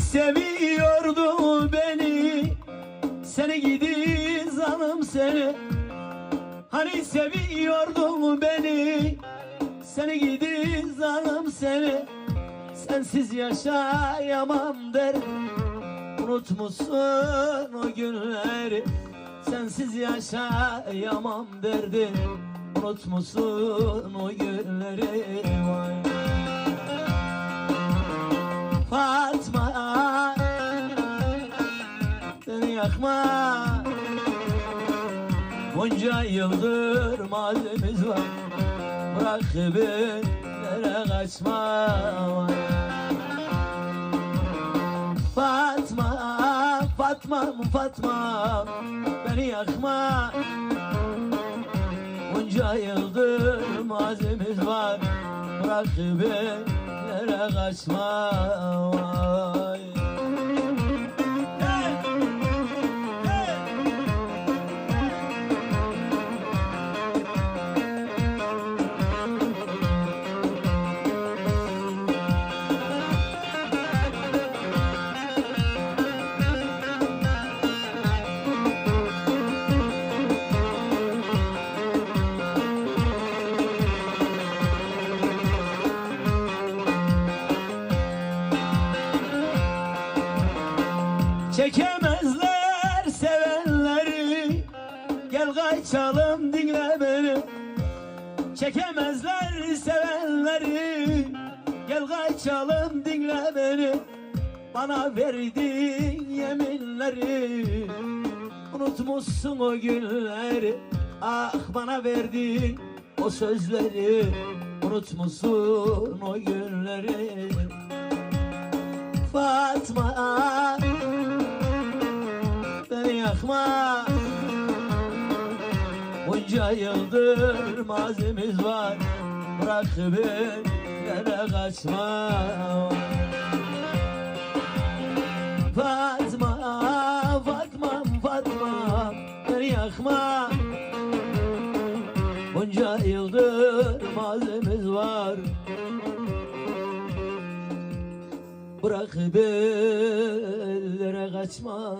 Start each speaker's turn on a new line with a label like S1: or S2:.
S1: Seviyordu beni. Seni gidi zanım seni. Hani seviyordun beni? Seni gidi zanım seni. Sensiz yaşayamam derdim Unutmuşsun o günleri. Sensiz yaşayamam derdim Unutmuşsun o günleri. Vay yakma. Bunca yıldır mazimiz var. Bırak nereye kaçma. Fatma, Fatma, Fatma Beni yakma. Bunca yıldır mazimiz var. Bırak nereye kaçma. Vay. Çekemezler sevenleri. Gel kaçalım dinle beni. Çekemezler sevenleri. Gel kaçalım dinle beni. Bana verdiğin yeminleri. Unutmuşsun o günleri. Ah bana verdiğin o sözleri. Unutmuşsun o günleri Beni yakma Bunca yıldır mazimiz var. Bırak beni kaçma. Fatma, Fatma, Fatma Beni yakma. Bunca yıldır mazimiz var. Bırak ellere kaçma.